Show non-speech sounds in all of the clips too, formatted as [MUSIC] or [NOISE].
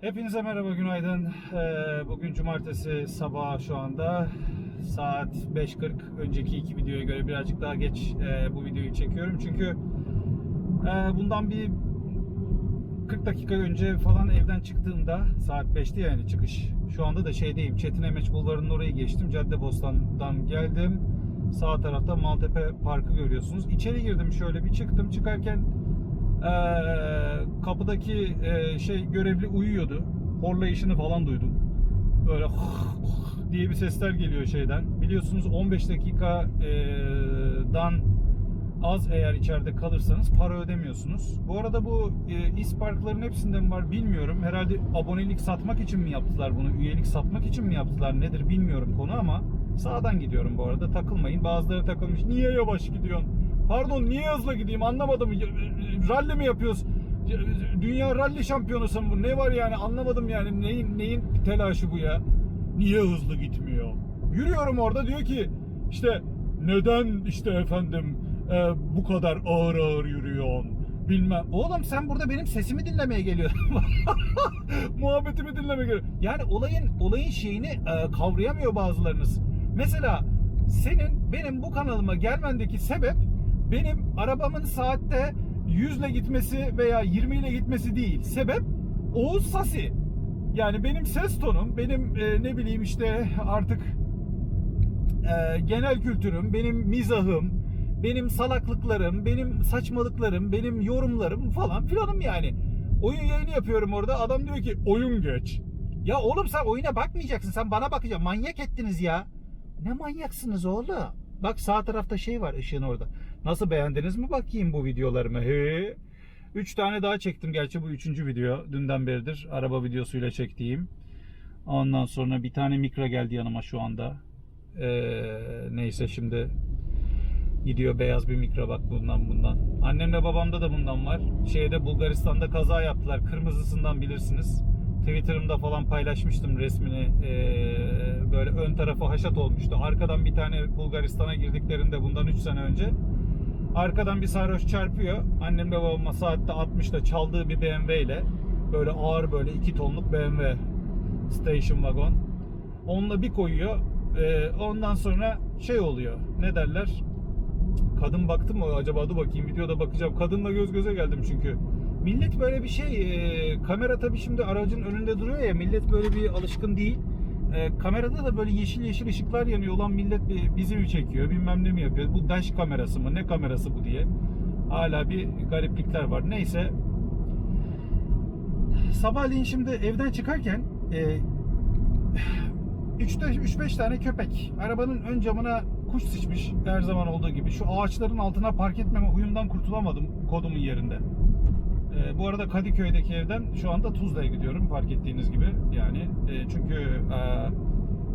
Hepinize merhaba, günaydın. Ee, Bugün cumartesi sabahı şu anda. Saat 5.40. Önceki iki videoya göre birazcık daha geç e, bu videoyu çekiyorum. Çünkü e, bundan bir 40 dakika önce falan evden çıktığımda saat 5'ti yani çıkış. Şu anda da şeydeyim. Çetin Emeç Bulvarı'nın orayı geçtim. Caddebostan'dan geldim. Sağ tarafta Maltepe Parkı görüyorsunuz. İçeri girdim şöyle bir çıktım. Çıkarken kapıdaki e, şey görevli uyuyordu. Horlayışını falan duydum. Böyle [LAUGHS] diye bir sesler geliyor şeyden. Biliyorsunuz 15 dakikadan az eğer içeride kalırsanız para ödemiyorsunuz. Bu arada bu e, isparkların hepsinde mi var bilmiyorum. Herhalde abonelik satmak için mi yaptılar bunu? Üyelik satmak için mi yaptılar? Nedir bilmiyorum konu ama sağdan gidiyorum bu arada. Takılmayın. Bazıları takılmış. Niye yavaş gidiyorsun? Pardon niye hızlı gideyim anlamadım. E, Ralli mi yapıyoruz? Ya, e, Dünya ralli şampiyonusu mu? bu? Ne var yani anlamadım yani neyin neyin telaşı bu ya? Niye hızlı gitmiyor? Yürüyorum orada diyor ki işte neden işte efendim e, bu kadar ağır ağır yürüyorsun? Bilmem. Oğlum sen burada benim sesimi dinlemeye geliyorsun. [LAUGHS] Muhabbetimi dinlemeye geliyor. Yani olayın olayın şeyini e, kavrayamıyor bazılarınız. Mesela senin benim bu kanalıma gelmendeki sebep benim arabamın saatte 100 ile gitmesi veya 20 ile gitmesi değil. Sebep Oğuz Sasi. Yani benim ses tonum, benim e, ne bileyim işte artık e, genel kültürüm, benim mizahım, benim salaklıklarım, benim saçmalıklarım, benim yorumlarım falan filanım yani. Oyun yayını yapıyorum orada. Adam diyor ki oyun geç. Ya oğlum sen oyuna bakmayacaksın. Sen bana bakacaksın. Manyak ettiniz ya. Ne manyaksınız oğlum? Bak sağ tarafta şey var ışığın orada. Nasıl beğendiniz mi bakayım bu videolarımı? He. Üç tane daha çektim. Gerçi bu üçüncü video. Dünden beridir araba videosuyla çektiğim. Ondan sonra bir tane mikro geldi yanıma şu anda. Ee, neyse şimdi gidiyor beyaz bir mikro bak bundan bundan. Annemle babamda da bundan var. Şeyde Bulgaristan'da kaza yaptılar. Kırmızısından bilirsiniz. Twitter'ımda falan paylaşmıştım resmini. Ee, böyle ön tarafı haşat olmuştu. Arkadan bir tane Bulgaristan'a girdiklerinde bundan 3 sene önce arkadan bir sarhoş çarpıyor. Annemle babama saatte 60'da çaldığı bir BMW ile böyle ağır böyle 2 tonluk BMW station wagon. Onunla bir koyuyor. Ee, ondan sonra şey oluyor. Ne derler? Kadın baktı mı acaba dur bakayım videoda bakacağım. Kadınla göz göze geldim çünkü. Millet böyle bir şey e, kamera tabii şimdi aracın önünde duruyor ya millet böyle bir alışkın değil. E, kamerada da böyle yeşil yeşil ışıklar yanıyor olan millet bizi mi çekiyor bilmem ne mi yapıyor. Bu dash kamerası mı ne kamerası bu diye. Hala bir gariplikler var. Neyse. Sabahleyin şimdi evden çıkarken e, 3-5 tane köpek arabanın ön camına kuş sıçmış her zaman olduğu gibi. Şu ağaçların altına park etmeme huyumdan kurtulamadım kodumun yerinde. Ee, bu arada Kadıköy'deki evden şu anda Tuzla'ya gidiyorum fark ettiğiniz gibi. Yani e, çünkü e,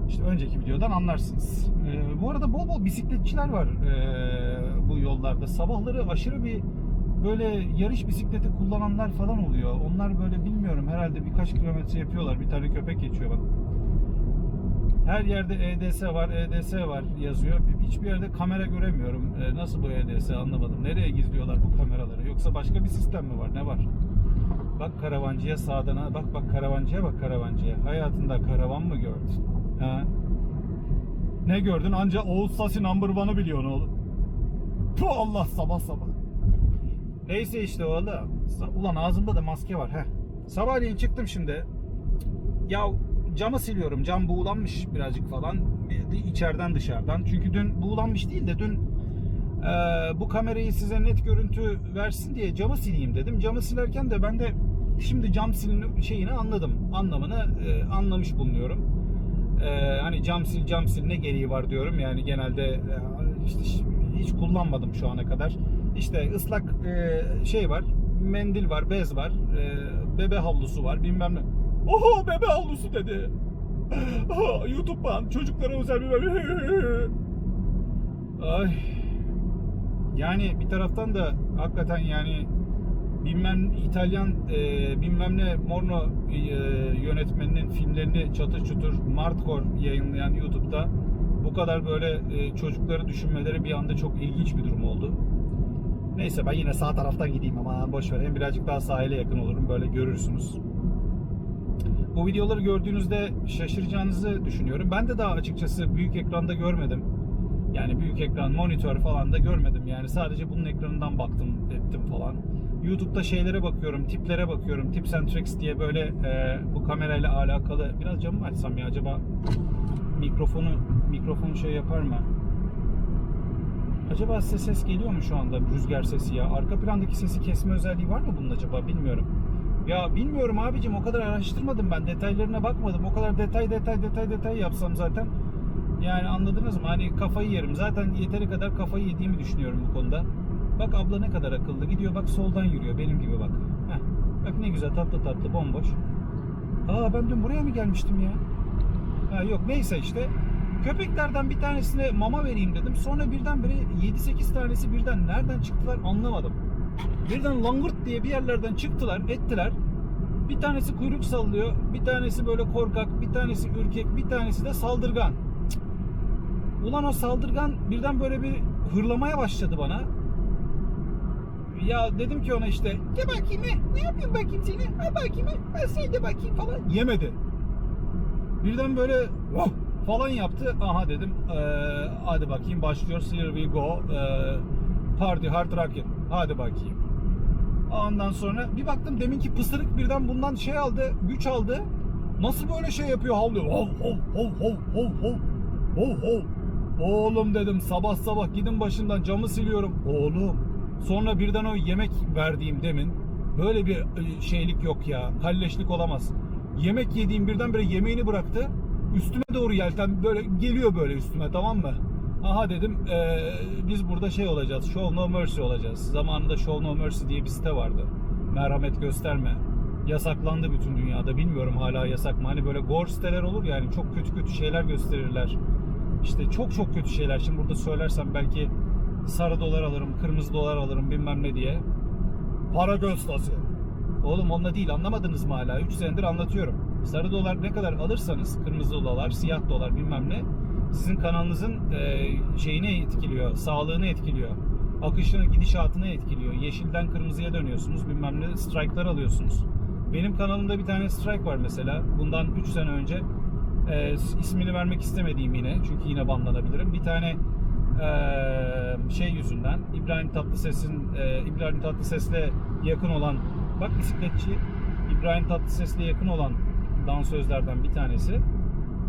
işte önceki videodan anlarsınız. E, bu arada bol bol bisikletçiler var e, bu yollarda. Sabahları aşırı bir böyle yarış bisikleti kullananlar falan oluyor. Onlar böyle bilmiyorum herhalde birkaç kilometre yapıyorlar. Bir tane köpek geçiyor bak. Her yerde EDS var, EDS var yazıyor. Hiçbir yerde kamera göremiyorum. Ee, nasıl bu EDS anlamadım. Nereye gizliyorlar bu kameraları? Yoksa başka bir sistem mi var? Ne var? Bak karavancıya sağdan. Bak bak karavancıya bak karavancıya. Hayatında karavan mı gördün? Ha? Ne gördün? Anca Oğuz Sasi number one'ı biliyorsun oğlum. Puh Allah sabah sabah. Neyse işte oğlum. Ulan ağzımda da maske var. Heh. Sabahleyin çıktım şimdi. Ya camı siliyorum. Cam buğulanmış birazcık falan. İçeriden dışarıdan. Çünkü dün buğulanmış değil de dün e, bu kamerayı size net görüntü versin diye camı sileyim dedim. Camı silerken de ben de şimdi cam silin şeyini anladım. Anlamını e, anlamış bulunuyorum. E, hani cam sil cam sil ne gereği var diyorum. Yani genelde e, işte hiç kullanmadım şu ana kadar. İşte ıslak e, şey var. Mendil var, bez var, e, bebe havlusu var, bilmem ne. Oho bebe havlusu dedi. Aha, [LAUGHS] YouTube'dan çocuklara özel bir [LAUGHS] Ay. Yani bir taraftan da hakikaten yani bilmem İtalyan e, bilmem ne Morno e, yönetmeninin filmlerini çatır çutur Martkor yayınlayan YouTube'da bu kadar böyle e, çocukları düşünmeleri bir anda çok ilginç bir durum oldu. Neyse ben yine sağ taraftan gideyim ama boş ver. Hem birazcık daha sahile yakın olurum böyle görürsünüz. Bu videoları gördüğünüzde şaşıracağınızı düşünüyorum. Ben de daha açıkçası büyük ekranda görmedim. Yani büyük ekran, monitör falan da görmedim. Yani sadece bunun ekranından baktım, ettim falan. YouTube'da şeylere bakıyorum, tiplere bakıyorum. Tips and Tricks diye böyle e, bu kamerayla alakalı. Biraz camı mı açsam ya acaba mikrofonu mikrofonu şey yapar mı? Acaba size ses geliyor mu şu anda rüzgar sesi ya? Arka plandaki sesi kesme özelliği var mı bunun acaba bilmiyorum. Ya bilmiyorum abicim o kadar araştırmadım ben detaylarına bakmadım. O kadar detay detay detay detay yapsam zaten yani anladınız mı? Hani kafayı yerim. Zaten yeteri kadar kafayı yediğimi düşünüyorum bu konuda. Bak abla ne kadar akıllı. Gidiyor bak soldan yürüyor benim gibi bak. Heh. Bak ne güzel tatlı tatlı bomboş. Aa ben dün buraya mı gelmiştim ya? Ha yok neyse işte. Köpeklerden bir tanesine mama vereyim dedim. Sonra birdenbire 7-8 tanesi birden nereden çıktılar anlamadım. Birden langırt diye bir yerlerden çıktılar, ettiler. Bir tanesi kuyruk sallıyor, bir tanesi böyle korkak, bir tanesi ürkek, bir tanesi de saldırgan. Ulan o saldırgan birden böyle bir hırlamaya başladı bana. Ya dedim ki ona işte, gel bakayım he, ne yapayım bakayım seni, ha bakayım ben seni de bakayım falan. Yemedi. Birden böyle "Vah!" falan yaptı. Aha dedim, eee, hadi bakayım başlıyoruz, here we go. Eee, party hard rockin', hadi bakayım. Ondan sonra bir baktım deminki pısırık birden bundan şey aldı, güç aldı. Nasıl böyle şey yapıyor havlıyor. Hov hov hov hov hov hov hov hov. Oğlum dedim sabah sabah gidin başından camı siliyorum. Oğlum. Sonra birden o yemek verdiğim demin böyle bir e, şeylik yok ya. Kalleşlik olamaz. Yemek yediğim birdenbire yemeğini bıraktı. Üstüme doğru yelten böyle geliyor böyle üstüme tamam mı? Aha dedim eee, biz burada şey olacağız. Show No Mercy olacağız. Zamanında Show No Mercy diye bir site vardı. Merhamet gösterme. Yasaklandı bütün dünyada. Bilmiyorum hala yasak mı? Hani böyle gore siteler olur yani çok kötü kötü şeyler gösterirler. İşte çok çok kötü şeyler. Şimdi burada söylersem belki sarı dolar alırım, kırmızı dolar alırım bilmem ne diye. Para göstası. Oğlum onunla değil anlamadınız mı hala? 3 senedir anlatıyorum. Sarı dolar ne kadar alırsanız kırmızı dolar, siyah dolar bilmem ne sizin kanalınızın e, şeyini etkiliyor, sağlığını etkiliyor. Akışını, gidişatını etkiliyor. Yeşilden kırmızıya dönüyorsunuz bilmem ne strike'lar alıyorsunuz. Benim kanalımda bir tane strike var mesela. Bundan 3 sene önce e, ismini vermek istemediğim yine çünkü yine banlanabilirim. Bir tane e, şey yüzünden İbrahim Tatlıses'in e, İbrahim Tatlıses'le yakın olan bak bisikletçi İbrahim Tatlıses'le yakın olan dansözlerden bir tanesi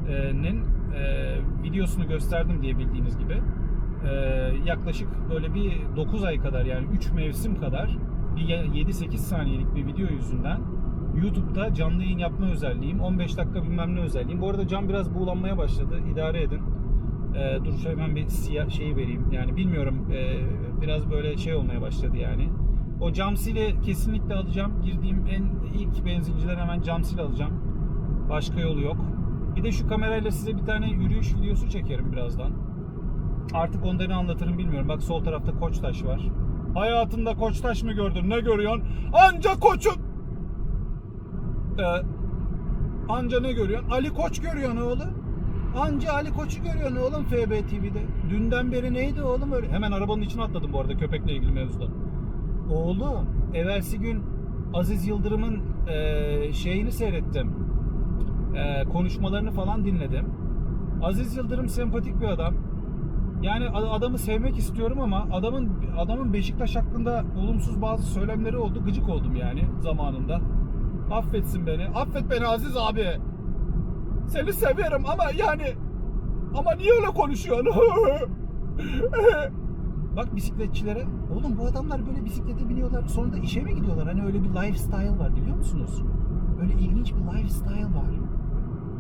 e, nin e, videosunu gösterdim diye bildiğiniz gibi e, yaklaşık böyle bir 9 ay kadar yani 3 mevsim kadar bir 7-8 saniyelik bir video yüzünden YouTube'da canlı yayın yapma özelliğim 15 dakika bilmem ne özelliğim. Bu arada cam biraz buğulanmaya başladı. İdare edin. E, dur şöyle hemen bir siyah şeyi vereyim. Yani bilmiyorum e, biraz böyle şey olmaya başladı yani. O cam sili kesinlikle alacağım. Girdiğim en ilk benzinciden hemen cam sil alacağım. Başka yolu yok. Bir de şu kamerayla size bir tane yürüyüş videosu çekerim birazdan. Artık onda ne anlatırım bilmiyorum. Bak sol tarafta Koçtaş var. Hayatında Koçtaş mı gördün? Ne görüyorsun? Anca Koç'un. Ee, anca ne görüyorsun? Ali Koç görüyorsun oğlum. Anca Ali Koç'u görüyorsun oğlum FB TV'de. Dünden beri neydi oğlum öyle? Hemen arabanın içine atladım bu arada köpekle ilgili mevzuda. Oğlum evvelsi gün Aziz Yıldırım'ın eee, şeyini seyrettim. Eee, konuşmalarını falan dinledim. Aziz Yıldırım sempatik bir adam. Yani adamı sevmek istiyorum ama adamın adamın Beşiktaş hakkında olumsuz bazı söylemleri oldu. Gıcık oldum yani zamanında. Affetsin beni. Affet beni Aziz abi. Seni severim ama yani ama niye öyle konuşuyorsun? [LAUGHS] Bak bisikletçilere. Oğlum bu adamlar böyle bisiklete biniyorlar. Sonra da işe mi gidiyorlar? Hani öyle bir lifestyle var biliyor musunuz? Öyle ilginç bir lifestyle var.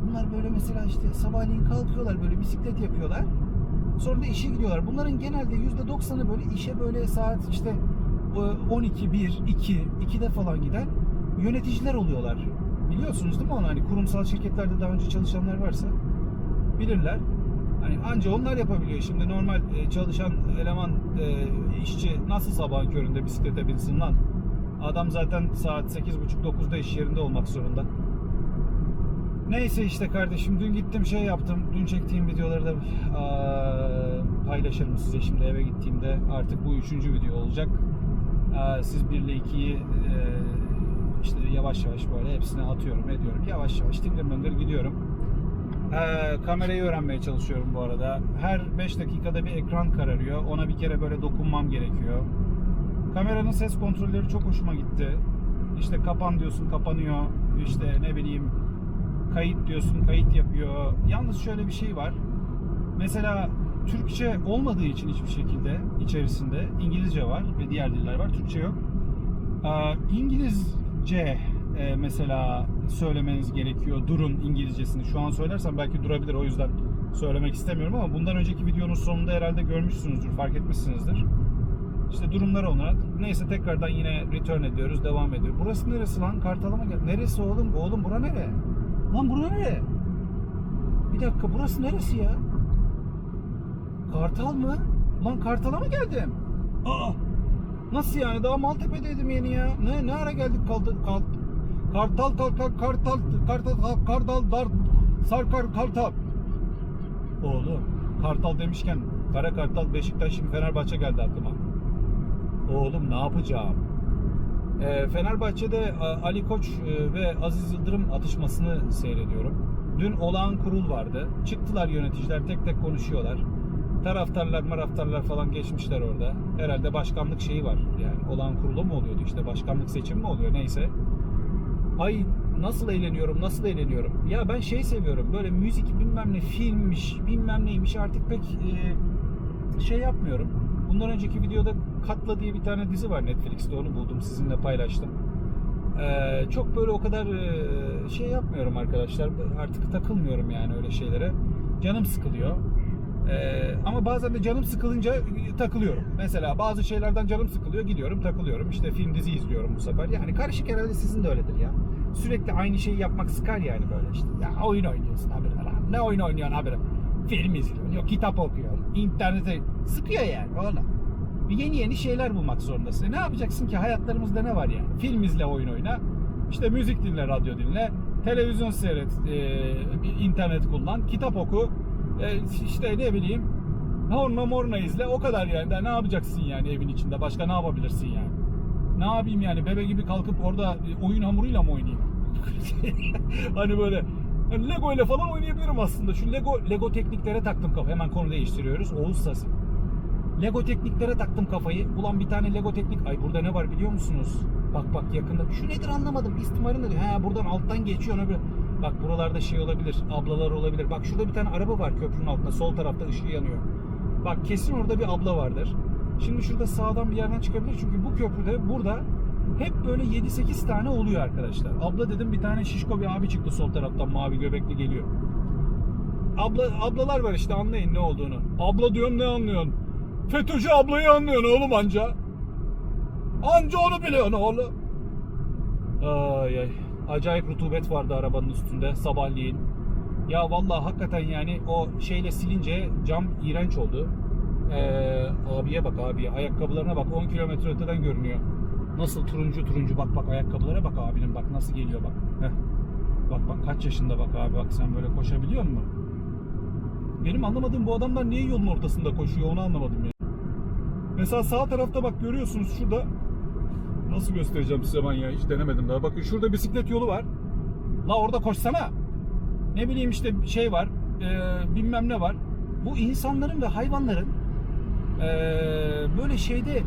Bunlar böyle mesela işte sabahleyin kalkıyorlar böyle bisiklet yapıyorlar. Sonra da işe gidiyorlar. Bunların genelde %90'ı böyle işe böyle saat işte e, 12, 1, 2, 2'de falan giden yöneticiler oluyorlar. Biliyorsunuz değil mi onu? Hani kurumsal şirketlerde daha önce çalışanlar varsa bilirler. Hani anca onlar yapabiliyor. Şimdi normal e, çalışan eleman e, işçi nasıl sabahın köründe bisiklete binsin lan? Adam zaten saat 8.30-9'da iş yerinde olmak zorunda. Neyse işte kardeşim dün gittim şey yaptım. Dün çektiğim videoları da aa, paylaşırım size şimdi eve gittiğimde. Artık bu üçüncü video olacak. Aa, siz 1 ile 2'yi İşte yavaş yavaş böyle hepsini atıyorum ediyorum. Yavaş yavaş tıngır mıngır gidiyorum. Ee, kamerayı öğrenmeye çalışıyorum bu arada. Her 5 dakikada bir ekran kararıyor. Ona bir kere böyle dokunmam gerekiyor. Kameranın ses kontrolleri çok hoşuma gitti. İşte kapan diyorsun kapanıyor. İşte ne bileyim kayıt diyorsun kayıt yapıyor. Yalnız şöyle bir şey var. Mesela Türkçe olmadığı için hiçbir şekilde içerisinde İngilizce var ve diğer diller var. Türkçe yok. İngilizce e, mesela söylemeniz gerekiyor. Durun İngilizcesini. Şu an söylersem belki durabilir. O yüzden söylemek istemiyorum ama bundan önceki videonun sonunda herhalde görmüşsünüzdür, fark etmişsinizdir. İşte durumlar olarak. Neyse tekrardan yine return ediyoruz, devam ediyor. Burası neresi lan? Kartal'a mı gel? Neresi oğlum? Oğlum bura nere? Lan bura nere? Bir dakika burası neresi ya? Kartal mı? Lan Kartal'a mı geldim? Aa! Nasıl yani? Daha Maltepe'deydim yeni ya. Ne ne ara geldik kaldı kal, Kartal kal, kal, Kartal Kartal kal, Kartal dar Sarkar Kartal. Oğlum Kartal demişken Kara Kartal Beşiktaş şimdi Fenerbahçe geldi aklıma. Oğlum ne yapacağım? Ee, Fenerbahçe'de e, Ali Koç e, ve Aziz Yıldırım atışmasını seyrediyorum. Dün olağan kurul vardı. Çıktılar yöneticiler tek tek konuşuyorlar. Taraftarlar maraftarlar falan geçmişler orada. Herhalde başkanlık şeyi var. Yani olağan kurulu mu oluyordu işte başkanlık seçimi mi oluyor neyse. Ay nasıl eğleniyorum nasıl eğleniyorum. Ya ben şey seviyorum böyle müzik bilmem ne filmmiş bilmem neymiş artık pek e, şey yapmıyorum. Bundan önceki videoda Katla diye bir tane dizi var Netflix'te onu buldum sizinle paylaştım. Ee, çok böyle o kadar e, şey yapmıyorum arkadaşlar. Artık takılmıyorum yani öyle şeylere. Canım sıkılıyor. Ee, ama bazen de canım sıkılınca takılıyorum. Mesela bazı şeylerden canım sıkılıyor gidiyorum takılıyorum. İşte film dizi izliyorum bu sefer. Yani karışık herhalde sizin de öyledir ya. Sürekli aynı şeyi yapmak sıkar yani böyle işte. Ya oyun oynuyorsun abi. Ne oyun oynuyorsun abi? Film izliyorsun. Yok kitap okuyorsun. İnternete sıkıyor yani oğlum. Yeni yeni şeyler bulmak zorundasın. E ne yapacaksın ki hayatlarımızda ne var yani? Film izle, oyun oyna. İşte müzik dinle, radyo dinle. Televizyon seyret, e, internet kullan, kitap oku. E, işte ne bileyim horna morna izle. O kadar yani. Daha ne yapacaksın yani evin içinde? Başka ne yapabilirsin yani? Ne yapayım yani? Bebe gibi kalkıp orada e, oyun hamuruyla mı oynayayım? [LAUGHS] hani böyle hani Lego ile falan oynayabilirim aslında. Şu Lego Lego tekniklere taktım kafa. Hemen konu değiştiriyoruz. Oğuz Sası. Lego tekniklere taktım kafayı. Ulan bir tane Lego teknik. Ay burada ne var biliyor musunuz? Bak bak yakında. Şu nedir anlamadım. İstimarın nedir? Ha buradan alttan geçiyor. Öbür. Bak buralarda şey olabilir. Ablalar olabilir. Bak şurada bir tane araba var köprünün altında. Sol tarafta ışığı yanıyor. Bak kesin orada bir abla vardır. Şimdi şurada sağdan bir yerden çıkabilir. Çünkü bu köprüde burada hep böyle 7-8 tane oluyor arkadaşlar. Abla dedim bir tane şişko bir abi çıktı sol taraftan mavi göbekli geliyor. Abla ablalar var işte anlayın ne olduğunu. Abla diyorum ne anlıyorsun? FETÖ'cü ablayı anlıyorsun oğlum anca. Anca onu biliyorsun oğlum. Ay ay. Acayip rutubet vardı arabanın üstünde sabahleyin. Ya vallahi hakikaten yani o şeyle silince cam iğrenç oldu. Ee, abiye bak abiye. Ayakkabılarına bak 10 kilometre öteden görünüyor. Nasıl turuncu turuncu bak bak ayakkabılara bak abinin bak nasıl geliyor bak. Heh. Bak bak kaç yaşında bak abi bak sen böyle koşabiliyor musun? Benim anlamadığım bu adamlar niye yolun ortasında koşuyor onu anlamadım ya. Mesela sağ tarafta bak görüyorsunuz şurada. Nasıl göstereceğim size ben ya hiç denemedim daha. Bakın şurada bisiklet yolu var. La orada koşsana. Ne bileyim işte şey var. e, bilmem ne var. Bu insanların ve hayvanların e, böyle şeyde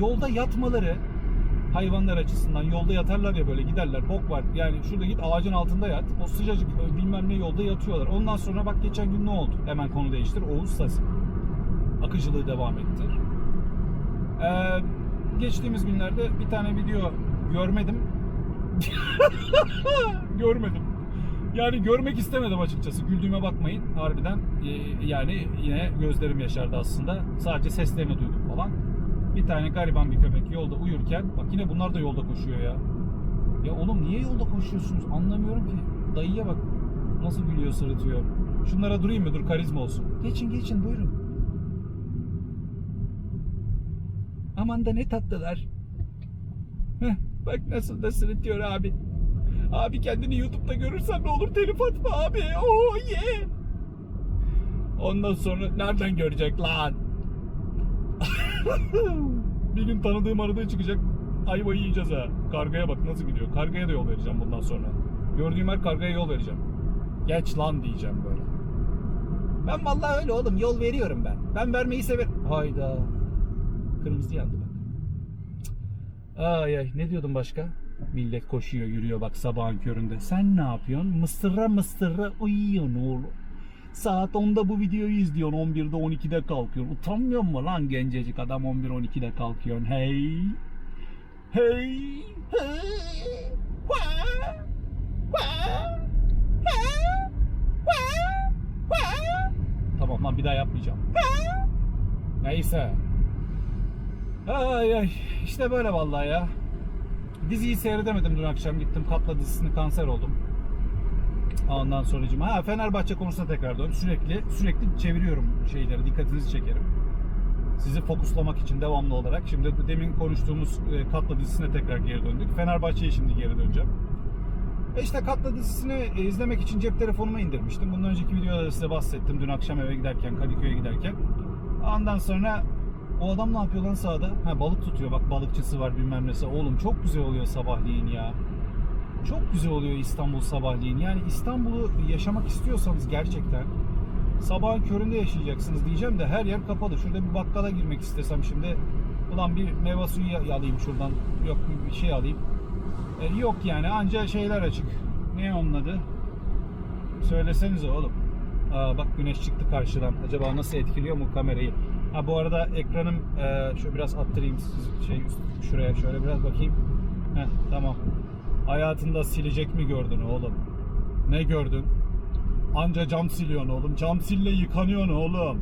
yolda yatmaları hayvanlar açısından yolda yatarlar ya böyle giderler bok var. Yani şurada git ağacın altında yat o sıcacık e, bilmem ne yolda yatıyorlar. Ondan sonra bak geçen gün ne oldu? Hemen konu değiştir Oğuz Sası akıcılığı devam ettir ee, geçtiğimiz günlerde bir tane video görmedim. [LAUGHS] Görmedim. Yani görmek istemedim açıkçası güldüğüme bakmayın. Harbiden Ee, yani yine gözlerim yaşardı aslında. Sadece seslerini duydum falan bir tane gariban bir köpek yolda uyurken bak yine bunlar da yolda koşuyor ya. Ya oğlum niye yolda koşuyorsunuz anlamıyorum ki. Dayıya bak nasıl gülüyor sırıtıyor. Şunlara durayım mı dur karizma olsun. Geçin geçin buyurun. Aman da ne tatlılar. Heh, bak nasıl da sırıtıyor abi. Abi kendini YouTube'da görürsen ne olur telif atma abi. Oh yeah. Ondan sonra nereden görecek lan? [LAUGHS] bir gün tanıdığım aradığı çıkacak. ayva yiyeceğiz ha. Kargaya bak nasıl gidiyor. Kargaya da yol vereceğim bundan sonra. Gördüğüm her kargaya yol vereceğim. Geç lan diyeceğim böyle. Ben vallahi öyle oğlum yol veriyorum ben. Ben vermeyi severim. Hayda. Kırmızı yandı bak. Ay ay ne diyordum başka? Millet koşuyor yürüyor bak sabahın köründe. Sen ne yapıyorsun? Mıstıra mıstıra uyuyorsun oğlum. Saat 10'da bu videoyu izliyorsun. 11'de 12'de kalkıyorsun. Utanmıyor mu lan gencecik adam 11-12'de kalkıyorsun? Hey. Hey. Hey. Vaa. Vaa. Vaa. Vaa. Vaa. Tamam lan bir daha yapmayacağım. Neyse. Ay ay işte böyle vallahi ya. Diziyi seyredemedim dün akşam gittim Katla dizisini kanser oldum. Ondan sonracığıma ha Fenerbahçe konusuna tekrar dön. Sürekli sürekli çeviriyorum şeyleri dikkatinizi çekerim. Sizi fokuslamak için devamlı olarak. Şimdi demin konuştuğumuz e, Katla dizisine tekrar geri döndük. Fenerbahçe'ye şimdi geri döneceğim. E işte Katla dizisini e, izlemek için cep telefonuma indirmiştim. Bundan önceki videoda da size bahsettim. Dün akşam eve giderken, Kadıköy'e giderken. Ondan sonra o adam ne yapıyor lan sahada? Ha balık tutuyor bak balıkçısı var bilmem nesi. Oğlum çok güzel oluyor sabahleyin ya. Çok güzel oluyor İstanbul sabahleyin. Yani İstanbul'u yaşamak istiyorsanız gerçekten sabahın köründe yaşayacaksınız diyeceğim de her yer kapalı. Şurada bir bakkala girmek istesem şimdi ulan bir meyve suyu alayım şuradan. Yok bir- şey alayım. E, yok yani anca şeyler açık. Ne onun adı? Söylesenize oğlum. Aa, bak güneş çıktı karşıdan. Acaba nasıl etkiliyor mu kamerayı? Ha bu arada ekranım e, şöyle biraz attırayım şey şuraya şöyle biraz bakayım. Heh, tamam. Hayatında silecek mi gördün oğlum? Ne gördün? Anca cam siliyorsun oğlum. Cam sille yıkanıyorsun oğlum.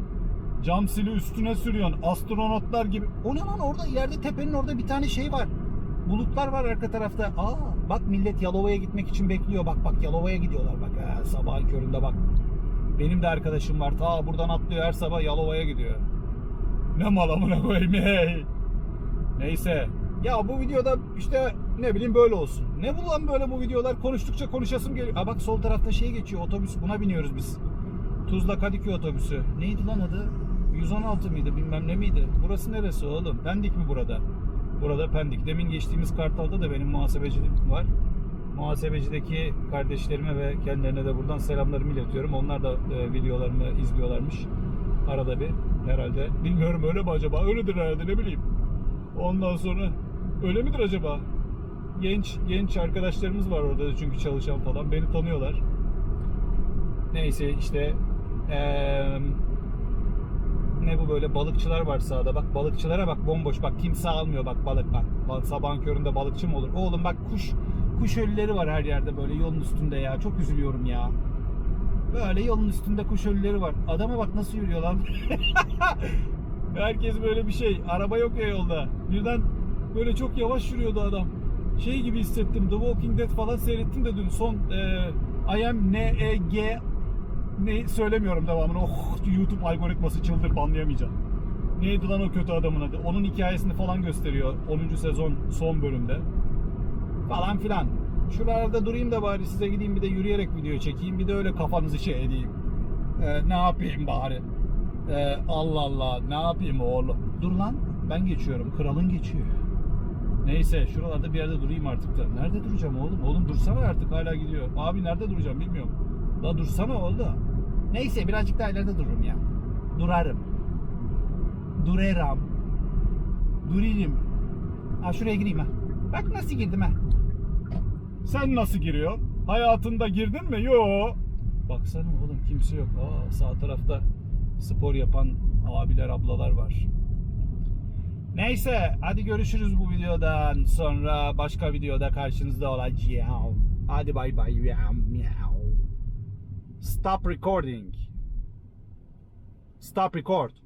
Cam sili üstüne sürüyorsun. Astronotlar gibi. O ne lan orada yerde tepenin orada bir tane şey var. Bulutlar var arka tarafta. Aa bak millet Yalova'ya gitmek için bekliyor. Bak bak Yalova'ya gidiyorlar bak. Ha, sabahın köründe bak. Benim de arkadaşım var. Ta buradan atlıyor her sabah Yalova'ya gidiyor. Ne mal amına koyayım hey. Neyse. Ya bu videoda işte ne bileyim böyle olsun. Ne bu lan böyle bu videolar konuştukça konuşasım geliyor. Aa bak sol tarafta şey geçiyor otobüs buna biniyoruz biz. Tuzla Kadıköy otobüsü. Neydi lan adı? 116 mıydı bilmem ne miydi? Burası neresi oğlum? Pendik mi burada? Burada Pendik. Demin geçtiğimiz Kartal'da da benim muhasebecilik var. Muhasebecideki kardeşlerime ve kendilerine de buradan selamlarımı iletiyorum. Onlar da e, videolarımı izliyorlarmış. Arada bir herhalde. Bilmiyorum öyle mi acaba? Öyledir herhalde ne bileyim. Ondan sonra öyle midir acaba? Genç genç arkadaşlarımız var orada da çünkü çalışan falan. Beni tanıyorlar. Neyse işte eee, ne bu böyle balıkçılar var sağda. Bak balıkçılara bak bomboş. Bak kimse almıyor bak balık bak. Bak sabahın köründe balıkçı mı olur? Oğlum bak kuş kuş ölüleri var her yerde böyle yolun üstünde ya. Çok üzülüyorum ya. Böyle yolun üstünde kuş ölüleri var. Adama bak nasıl yürüyor lan. [LAUGHS] Herkes böyle bir şey. Araba yok ya yolda. Birden böyle çok yavaş yürüyordu adam. Şey gibi hissettim. The Walking Dead falan seyrettim de dün son e, I am N-E-G ne söylemiyorum devamını. Oh YouTube algoritması çıldır banlayamayacağım. Neydi lan o kötü adamın adı? Onun hikayesini falan gösteriyor 10. sezon son bölümde. Falan filan. Şuralarda durayım da bari size gideyim bir de yürüyerek video çekeyim. Bir de öyle kafanızı şey edeyim. Ee, ne yapayım bari? Ee, Allah Allah ne yapayım oğlum? Dur lan ben geçiyorum. Kralın geçiyor. Neyse şuralarda bir yerde durayım artık da. Nerede duracağım oğlum? Oğlum dursana artık hala gidiyor. Abi nerede duracağım bilmiyorum. La dursana oğlum. Neyse birazcık daha ileride dururum ya. Durarım. Dureram. Duririm. Ha şuraya gireyim ha. Bak nasıl girdim ha. Sen nasıl giriyorsun? Hayatında girdin mi? Yo. Baksana oğlum kimse yok. Aa, sağ tarafta spor yapan abiler ablalar var. Neyse hadi görüşürüz bu videodan sonra başka videoda karşınızda olacağım. Hadi bay bay. Stop recording. Stop record.